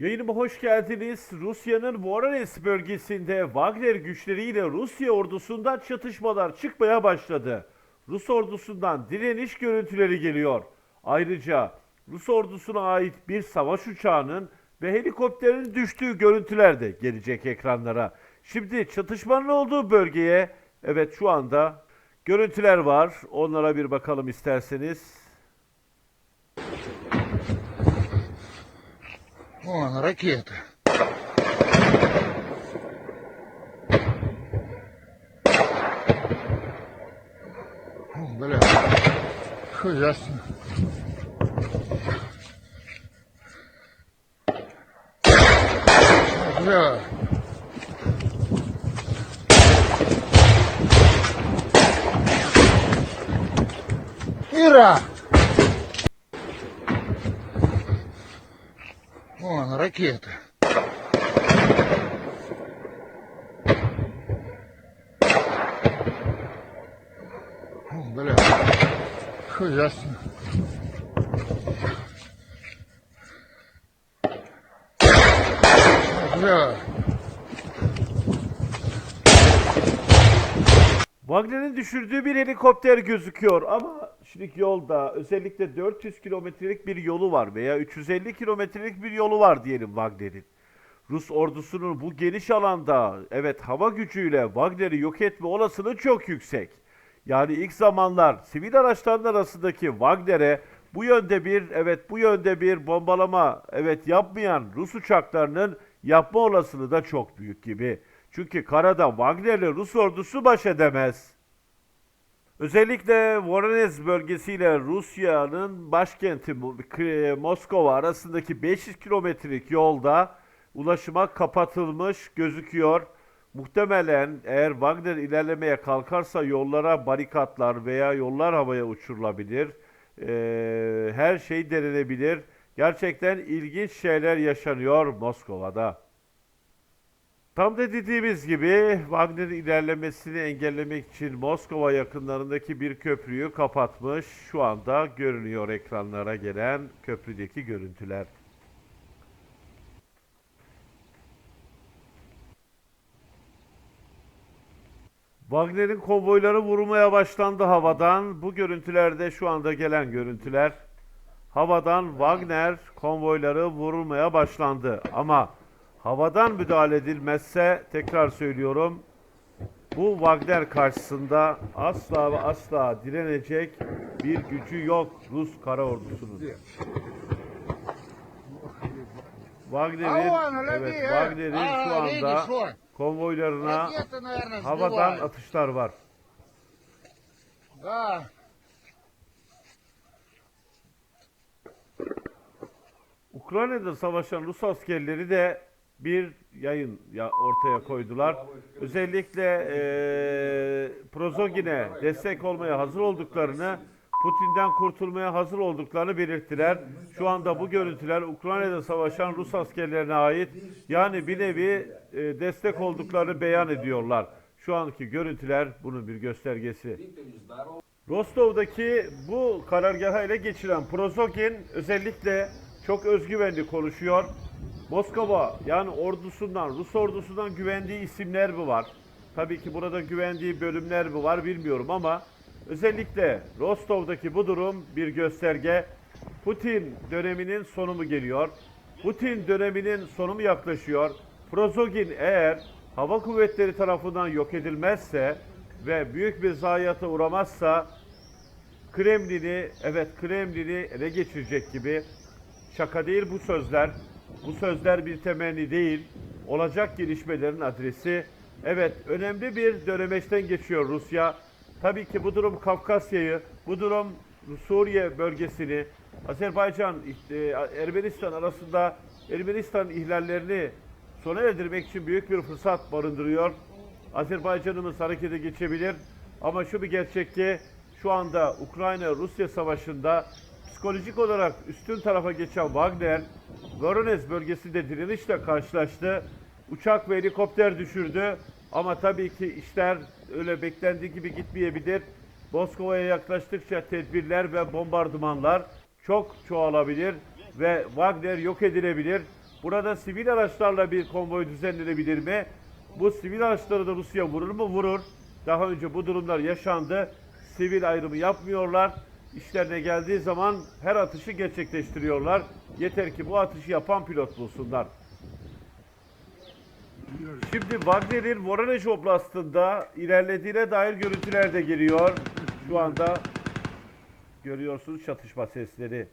Yayınıma hoş geldiniz. Rusya'nın Voronezh bölgesinde Wagner güçleriyle Rusya ordusundan çatışmalar çıkmaya başladı. Rus ordusundan direniş görüntüleri geliyor. Ayrıca Rus ordusuna ait bir savaş uçağının ve helikopterin düştüğü görüntüler de gelecek ekranlara. Şimdi çatışmanın olduğu bölgeye evet şu anda görüntüler var. Onlara bir bakalım isterseniz. Вон, ракета. О, бля. Фу, ясно. О, Бля. Ира! Вон, ракета. О, бля. Фу, ясно. Бля. Wagner'in düşürdüğü bir helikopter gözüküyor ama şimdi yolda özellikle 400 kilometrelik bir yolu var veya 350 kilometrelik bir yolu var diyelim Wagner'in. Rus ordusunun bu geniş alanda evet hava gücüyle Wagner'i yok etme olasılığı çok yüksek. Yani ilk zamanlar sivil araçların arasındaki Wagner'e bu yönde bir evet bu yönde bir bombalama evet yapmayan Rus uçaklarının yapma olasılığı da çok büyük gibi. Çünkü karada Wagner'le Rus ordusu baş edemez. Özellikle Voronezh bölgesiyle Rusya'nın başkenti Moskova arasındaki 500 kilometrelik yolda ulaşıma kapatılmış gözüküyor. Muhtemelen eğer Wagner ilerlemeye kalkarsa yollara barikatlar veya yollar havaya uçurulabilir. Ee, her şey denenebilir. Gerçekten ilginç şeyler yaşanıyor Moskova'da. Tam da dediğimiz gibi Wagner'in ilerlemesini engellemek için Moskova yakınlarındaki bir köprüyü kapatmış. Şu anda görünüyor ekranlara gelen köprüdeki görüntüler. Wagner'in konvoyları vurmaya başlandı havadan. Bu görüntülerde şu anda gelen görüntüler. Havadan Wagner konvoyları vurulmaya başlandı. Ama havadan müdahale edilmezse tekrar söylüyorum bu Wagner karşısında asla ve asla direnecek bir gücü yok Rus kara ordusunun. Wagner'in evet, Wagner'in şu anda konvoylarına havadan atışlar var. Ukrayna'da savaşan Rus askerleri de bir yayın ya ortaya koydular. Özellikle eee Prozogin'e destek olmaya hazır olduklarını, Putin'den kurtulmaya hazır olduklarını belirttiler. Şu anda bu görüntüler Ukrayna'da savaşan Rus askerlerine ait. Yani bir nevi eee, destek olduklarını beyan ediyorlar. Şu anki görüntüler bunun bir göstergesi. Rostov'daki bu karargahı ele geçiren Prozogin özellikle çok özgüvenli konuşuyor. Moskova yani ordusundan, Rus ordusundan güvendiği isimler mi var? Tabii ki burada güvendiği bölümler mi var bilmiyorum ama özellikle Rostov'daki bu durum bir gösterge. Putin döneminin sonu mu geliyor? Putin döneminin sonu mu yaklaşıyor? Prozogin eğer hava kuvvetleri tarafından yok edilmezse ve büyük bir zayiata uğramazsa Kremlin'i, evet Kremlin'i ele geçirecek gibi şaka değil bu sözler. Bu sözler bir temenni değil. Olacak gelişmelerin adresi. Evet önemli bir dönemeçten geçiyor Rusya. Tabii ki bu durum Kafkasya'yı, bu durum Suriye bölgesini, Azerbaycan, e, Ermenistan arasında Ermenistan ihlallerini sona erdirmek için büyük bir fırsat barındırıyor. Azerbaycan'ımız harekete geçebilir. Ama şu bir gerçek ki şu anda Ukrayna-Rusya savaşında psikolojik olarak üstün tarafa geçen Wagner, Voronezh bölgesinde direnişle karşılaştı. Uçak ve helikopter düşürdü. Ama tabii ki işler öyle beklendiği gibi gitmeyebilir. Moskova'ya yaklaştıkça tedbirler ve bombardımanlar çok çoğalabilir ve Wagner yok edilebilir. Burada sivil araçlarla bir konvoy düzenlenebilir mi? Bu sivil araçları da Rusya vurur mu? Vurur. Daha önce bu durumlar yaşandı. Sivil ayrımı yapmıyorlar. İşlerine geldiği zaman her atışı gerçekleştiriyorlar. Yeter ki bu atışı yapan pilot bulsunlar. Şimdi Wagner'in Voronezh Oblast'ında ilerlediğine dair görüntüler de geliyor. Şu anda görüyorsunuz çatışma sesleri.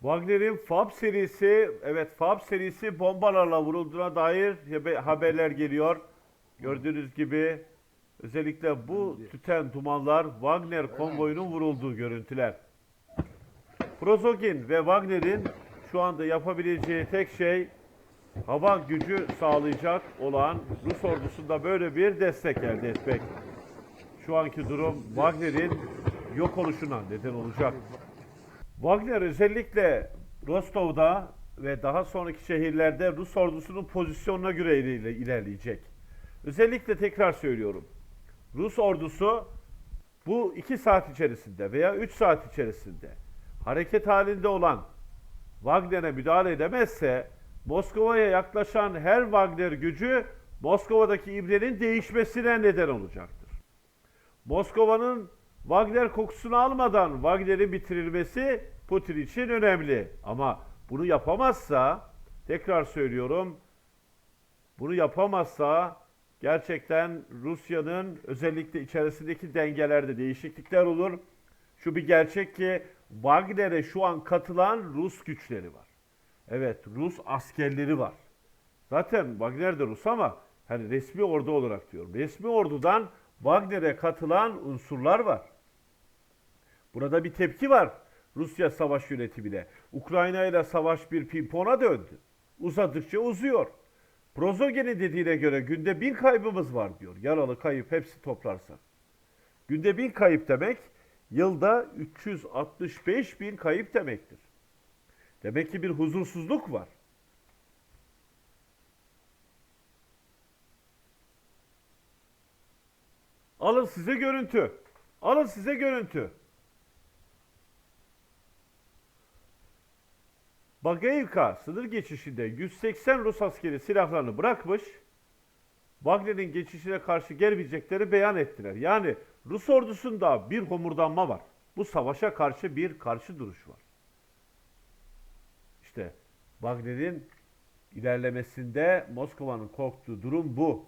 Wagner'in FAB serisi, evet FAB serisi bombalarla vurulduğuna dair haber- haberler geliyor. Gördüğünüz gibi özellikle bu tüten dumanlar Wagner konvoyunun vurulduğu görüntüler. Prozogin ve Wagner'in şu anda yapabileceği tek şey hava gücü sağlayacak olan Rus ordusunda böyle bir destek elde etmek. Şu anki durum Wagner'in yok oluşuna neden olacak. Wagner özellikle Rostov'da ve daha sonraki şehirlerde Rus ordusunun pozisyonuna göre ilerleyecek. Özellikle tekrar söylüyorum. Rus ordusu bu iki saat içerisinde veya üç saat içerisinde hareket halinde olan Wagner'e müdahale edemezse Moskova'ya yaklaşan her Wagner gücü Moskova'daki ibrenin değişmesine neden olacaktır. Moskova'nın Wagner kokusunu almadan Wagner'in bitirilmesi Putin için önemli. Ama bunu yapamazsa, tekrar söylüyorum, bunu yapamazsa gerçekten Rusya'nın özellikle içerisindeki dengelerde değişiklikler olur. Şu bir gerçek ki Wagner'e şu an katılan Rus güçleri var. Evet, Rus askerleri var. Zaten Wagner de Rus ama hani resmi ordu olarak diyorum. Resmi ordudan Wagner'e katılan unsurlar var. Burada bir tepki var Rusya savaş yönetimine. Ukrayna ile savaş bir pimpona döndü. Uzadıkça uzuyor. Prozogen'in dediğine göre günde bin kaybımız var diyor. Yaralı kayıp hepsi toplarsak. Günde bin kayıp demek yılda 365 bin kayıp demektir. Demek ki bir huzursuzluk var. Alın size görüntü. Alın size görüntü. Bagayivka sınır geçişinde 180 Rus askeri silahlarını bırakmış. Wagner'in geçişine karşı gelmeyecekleri beyan ettiler. Yani Rus ordusunda bir homurdanma var. Bu savaşa karşı bir karşı duruş var. İşte Wagner'in ilerlemesinde Moskova'nın korktuğu durum bu.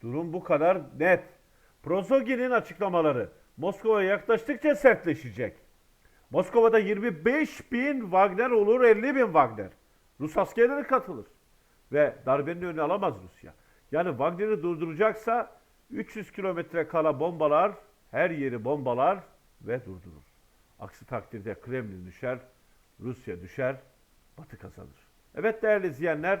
Durum bu kadar net. Prozogin'in açıklamaları Moskova'ya yaklaştıkça sertleşecek. Moskova'da 25 bin Wagner olur 50 bin Wagner. Rus askerleri katılır. Ve darbenin önünü alamaz Rusya. Yani Wagner'i durduracaksa 300 kilometre kala bombalar, her yeri bombalar ve durdurur. Aksi takdirde Kremlin düşer, Rusya düşer, Batı kazanır. Evet değerli izleyenler,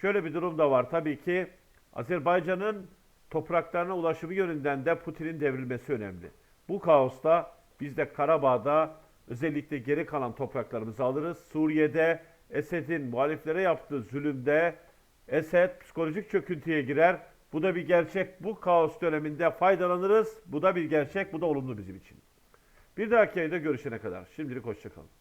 şöyle bir durum da var. Tabii ki Azerbaycan'ın topraklarına ulaşımı yönünden de Putin'in devrilmesi önemli. Bu kaosta biz de Karabağ'da özellikle geri kalan topraklarımızı alırız. Suriye'de Esed'in muhaliflere yaptığı zulümde Esed psikolojik çöküntüye girer. Bu da bir gerçek. Bu kaos döneminde faydalanırız. Bu da bir gerçek. Bu da olumlu bizim için. Bir dahaki ayda görüşene kadar. Şimdilik hoşçakalın.